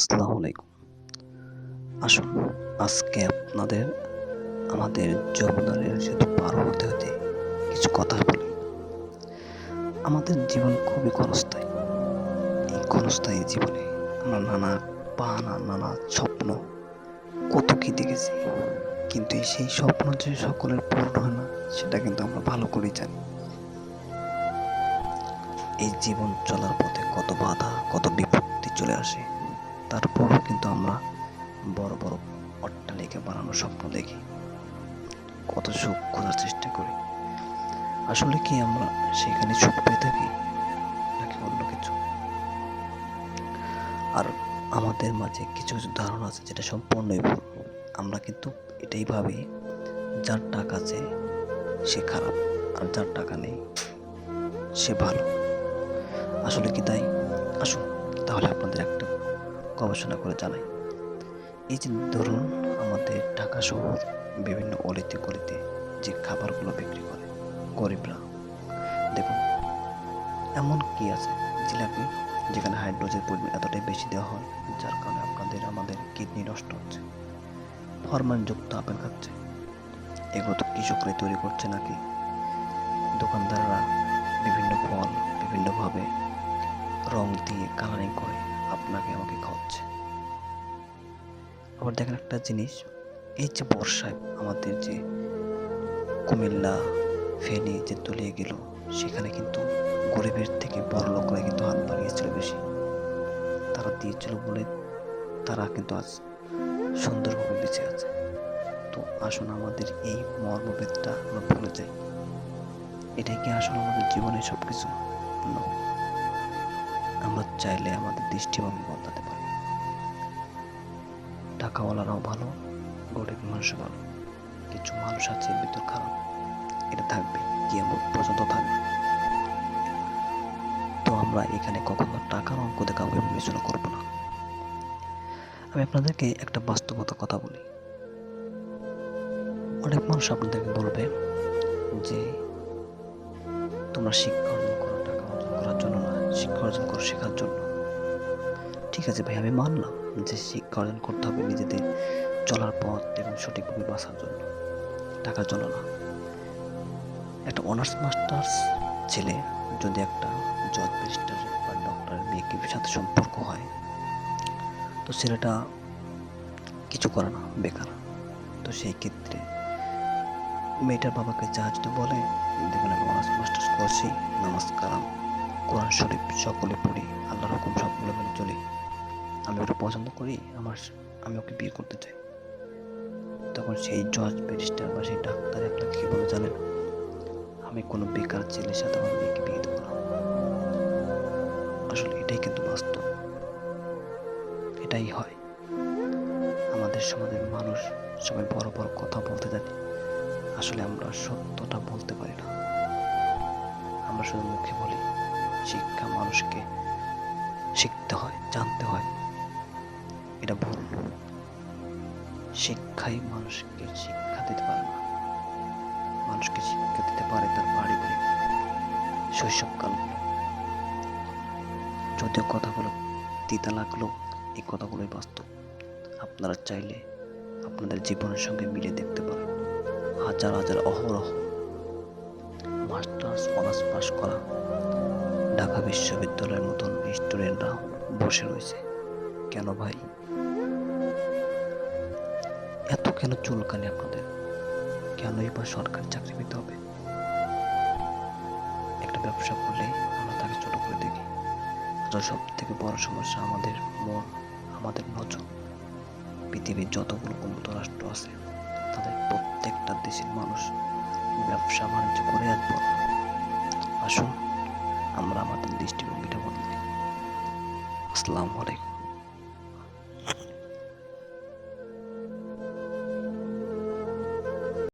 আসসালামু আলাইকুম। আসুন, আজকে আপনাদের আমাদের যমুনারের সেতু পার হতে হতে কিছু কথা বলি। আমাদের জীবন খুবই ক্ষণস্থায়ী। এই ক্ষণস্থায়ী জীবনে আমরা নানা বাহানা, নানা স্বপ্ন কত কি দেখেছি। কিন্তু এই সেই স্বপ্ন যে সকলের পূর্ণ হয় না, সেটা কিন্তু আমরা ভালো করেই জানি। এই জীবন চলার পথে কত বাধা, কত বিপত্তি চলে আসে। তারপরও কিন্তু আমরা বড় বড় অট্টালিকা বানানোর স্বপ্ন দেখি। কত সুখ খোঁজার চেষ্টা করি। আসলে কি আমরা সেখানে সুখ পেয়ে থাকি, নাকি অন্য কিছু? আর আমাদের মাঝে কিছু কিছু ধারণা আছে যেটা সম্পূর্ণই ভুল। আমরা কিন্তু এটাই ভাবি, যার টাকা আছে সে খারাপ আর যার টাকা নেই সে ভালো। আসলে কি তাই? আসুন, তাহলে আপনাদের একটা গবেষণা করে জানাই। এই যে ধরুন আমাদের ঢাকা শহর বিভিন্ন অলিতে গলিতে যে খাবারগুলো বিক্রি করে, গরিবরা। দেখুন, এমন কি আছে জিলাপি যেখানে হাইড্রোজেন পরিমাণ এতটাই বেশি দেওয়া হয়, যার কারণে আপনাদের আমাদের কিডনি নষ্ট হচ্ছে হরমোনযুক্ত আপেল খাচ্ছে। এগুলো তো কৃষকরাই তৈরি করছে নাকি? দোকানদাররা বিভিন্ন ফল বিভিন্নভাবে রং দিয়ে কালারিং করে। আপনাকে আমাকে খাওয়াচ্ছে। আবার দেখেন একটা জিনিস, এই যে বর্ষায় আমাদের যে কুমিল্লা, ফেনী যে তলিয়ে গেল, সেখানে কিন্তু গরিবের থেকে বড় লোকরা কিন্তু হাত বাড়িয়েছিল বেশি। তারা দিয়েছিল বলে তারা কিন্তু আজ সুন্দরভাবে বেঁচে আছে। তো আসুন আমাদের এই মর্মভেদটা আমরা ভুলে যাই। এটাই কি আসলে আমাদের জীবনে সব কিছু না। আমরা চাইলে আমাদের দৃষ্টিভঙ্গি বদলাতে পারি। টাকাওয়ালারাও ভালো, গরিব মানুষও ভালো। কিছু মানুষ আছে ভিতর খারাপ। এটা থাকবে, কিয়ামত পর্যন্ত থাকবে। তো আমরা এখানে কখনো টাকার অঙ্ক কাউকে বিবেচনা করব না। আমি আপনাদেরকে একটা বাস্তবতা কথা বলি। অনেক মানুষ আপনাদেরকে বলবে যে, তোমরা শিক্ষা অর্জন করো, টাকা অর্জন করার জন্য না শিক্ষা অর্জন করো শেখার জন্য। ঠিক আছে ভাই, আমি মানলাম যে শিক্ষা অর্জন করতে হবে নিজেদের চলার পথ এবং সঠিকভাবে বাঁচার জন্য। টাকার জন্য না। একটা অনার্স মাস্টার্স ছেলে যদি একটা জজ ব্যারিস্টার বা ডক্টরের মেয়েকে সাথে সম্পর্ক হয়, তো ছেলেটা কিছু করে না, বেকার। তো সেই ক্ষেত্রে মেয়েটার বাবাকে যা যদি বলে দেখবেন আমি অনার্স মাস্টার্স করছি নামাজ কালাম কোরআন শরীফ সকলে পড়ি, আল্লাহর হুকুম সবগুলো মেনে চলি। আমি ওটা পছন্দ করি, আমার আমি ওকে বিয়ে করতে চাই। তখন সেই জজ, ব্যারিস্টার বা সেই ডাক্তার আপনাকে কি বলে জানেন? আমি কোনো বেকার ছেলের সাথে আমার মেয়েকে বিয়ে দেবো না। আসলে এটাই কিন্তু বাস্তব। এটাই হয়। আমাদের সমাজের মানুষ সবাই বড় বড় কথা বলতে জানি। আসলে আমরা সত্যটা বলতে পারি না। আমরা শুধু মুখে বলি। শিক্ষা মানুষকে শিখতে হয়, জানতে হয়। এটা ভুল। শিক্ষাই মানুষকে শিক্ষা দিতে পারে না। মানুষকে শিক্ষা দিতে পারে তার পারিবারিক শৈশবকাল। যদিও কথাগুলো তিতা লাগল, এই কথাগুলোই বাস্তব। আপনারা চাইলে আপনাদের জীবনের সঙ্গে মিলে দেখতে পারেন। হাজার হাজার অহরহ মাস্টার্স অনার্স পাস করা ঢাকা বিশ্ববিদ্যালয়ের মতন স্টুডেন্টরা বসে রয়েছে। কেন ভাই? এত কেন চুলকানি আপনাদের? কেনই বা সরকারি চাকরি পেতে হবে? একটা ব্যবসা করলে আমরা তাকে ছোট করে দেখি। আর সব থেকে বড় সমস্যা আমাদের মন, আমাদের নজর। পৃথিবীর যতগুলো উন্নত রাষ্ট্র আছে, তাদের প্রত্যেকটা দেশের মানুষ ব্যবসা বাণিজ্য করে আজ বড় আসুন আমরা আমাদের দৃষ্টিভঙ্গিটা বদলাই আসসালামু আলাইকুম।